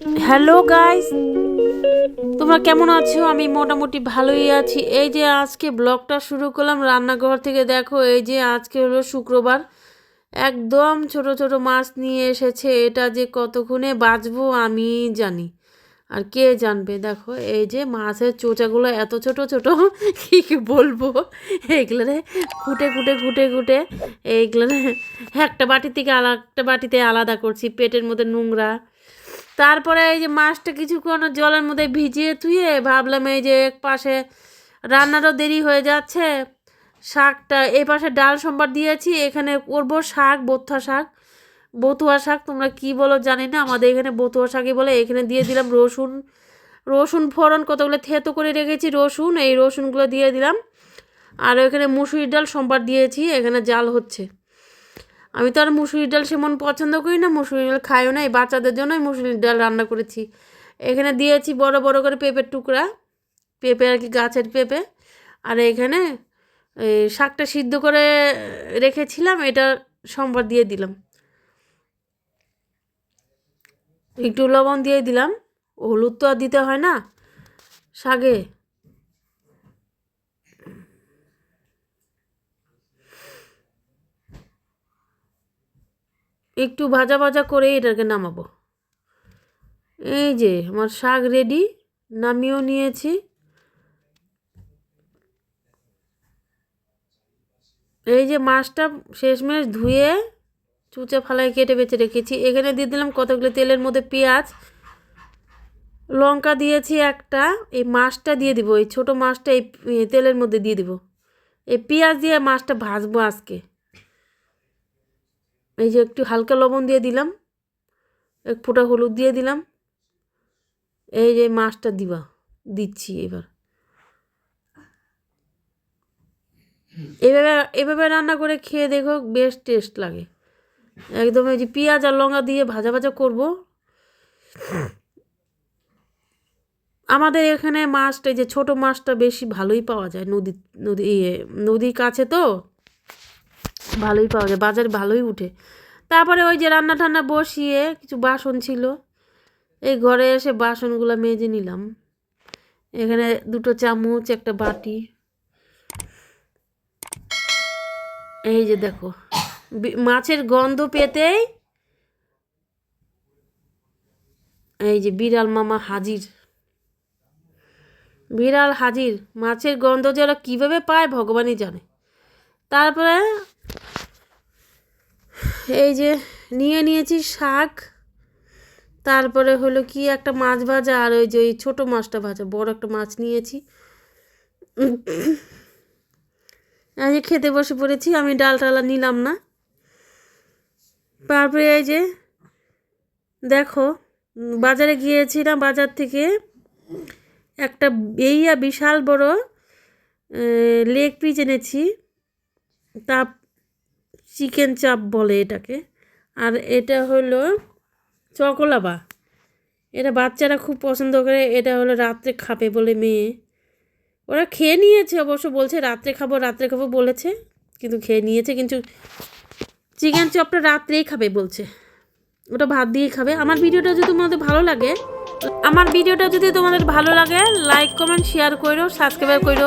Hello guys তোমরা কেমন আছো? আমি মোটামুটি ভালোই আছি। এই যে আজকে ব্লগটা শুরু করলাম, রান্নাঘর থেকে দেখো, এই যে আজকে হলো শুক্রবার। একদম ছোট ছোট মাছ নিয়ে এসেছে। এটা যে কতক্ষণে বাঁচবো আমি জানি। আর কে জানবে? দেখো, এই যে মাছের চোচাগুলো এত ছোট ছোট, কি বলব? এইগুলো কুটে কুটে কুটে কুটে এইগুলো একটা বাটি থেকে আলাদা একটা বাটিতে আলাদা করছি। পেটের মধ্যে নোংরা। তারপরে এই যে মাছটা কিছুক্ষণ জলের মধ্যে ভিজিয়ে থুয়ে ভাবলাম এই যে এক পাশে রান্নারও দেরি হয়ে যাচ্ছে। শাকটা এই পাশে ডাল সম্বার দিয়েছি, এখানে করব শাক বথুয়া শাক। বথুয়া শাক তোমরা কি বলো জানি না, আমাদের এখানে বথুয়া শাকই বলে, এখানে দিয়ে দিলাম রসুন। রসুন ফোড়ন কতগুলো থেতো করে রেখেছি, রসুন, এই রসুনগুলো দিয়ে দিলাম। আর এখানে মুসুরির ডাল সম্বার দিয়েছি, এখানে জাল হচ্ছে। আমি তো আর মুসুরির ডাল সেমন পছন্দ করি না, মুসুরির ডাল খাইও না, এই বাচ্চাদের জন্যই মুসুরির ডাল রান্না করেছি। এখানে দিয়েছি বড় বড় করে পেঁপের টুকরা, পেঁপে আর কি গাছের পেঁপে, আর এখানে শাকটা সিদ্ধ করে রেখেছিলাম, এটা সম্বার দিয়ে দিলাম। একটু লবণ দিয়ে দিলাম, হলুদ তো আর দিতে হয় না, শাকে। একটু ভাজা ভাজা করে এটাকে নামাবো। এই যে আমার শাক রেডি নামিয়েও নিয়েছি। এই যে মাছটা শেষমেশ ধুয়ে চুচা ফালায় কেটে বেছে রেখেছি। এখানে দিয়ে দিলাম কতগুলো তেলের মধ্যে পেঁয়াজ, লঙ্কা দিয়েছি একটা। এই মাছটা দিয়ে দিব, এই ছোটো মাছটা এই তেলের মধ্যে দিয়ে দিব। এই পেঁয়াজ দিয়ে মাছটা ভাজবো আজকে। এই যে একটু হালকা লবণ দিয়ে দিলাম। এক ফোঁটা হলুদ দিয়ে দিলাম। এই যে মাছটা দিবা, দিচ্ছি এবার। এভাবে এভাবে রান্না করে খেয়ে দেখো বেশ টেস্ট লাগে। একদম এই যে পেঁয়াজ আর লঙ্কা দিয়ে ভাজা ভাজা করব। আমাদের এখানে মাছটা, এই যে ছোটো মাছটা বেশি ভালোই পাওয়া যায় নদী নদী ইয়ে নদীর কাছে তো। ভালোই পাওয়া যায়, বাজারে ভালোই উঠে। তারপরে ওই যে রান্না টান্না বসিয়ে কিছু বাসন ছিল, এই ঘরে এসে বাসনগুলো মেজে নিলাম। এখানে দুটো চামচ, একটা বাটি। এই যে দেখো মাছের গন্ধ পেতেই এই যে বিড়াল মামা হাজির। বিড়াল হাজির, মাছের গন্ধ যে ওরা কীভাবে পায় ভগবানই জানে। তারপরে এই যে নিয়ে নিয়েছি শাক, তারপরে হলো কি একটা মাছ ভাজা আর ওই যে ওই ছোটো মাছটা ভাজা, বড় একটা মাছ নিয়েছি। এই যে খেতে বসে পড়েছি, আমি ডাল টালা নিলাম না। তারপরে এই যে দেখো, বাজারে গিয়েছিলাম, বাজার থেকে একটা বেইয়া বিশাল বড় লেগ পিস এনেছি। তা চিকেন চাপ বলে এটাকে। আর এটা হলো চকলাবা এটা বাচ্চারা খুব পছন্দ করে, এটা হলো রাত্রে খাবে বলে মেয়ে। ওরা খেয়ে নিয়েছে অবশ্য, বলছে রাত্রে খাব রাত্রে খাব বলেছে, কিন্তু খেয়ে নিয়েছে, কিন্তু চিকেন চপটা রাত্রেই খাবে বলছে। ওটা ভাত দিয়েই খাবে। আমার ভিডিওটা যদি তোমাদের ভালো লাগে, আমার ভিডিওটা যদি তোমাদের ভালো লাগে লাইক কমেন্ট শেয়ার করো সাবস্ক্রাইব করো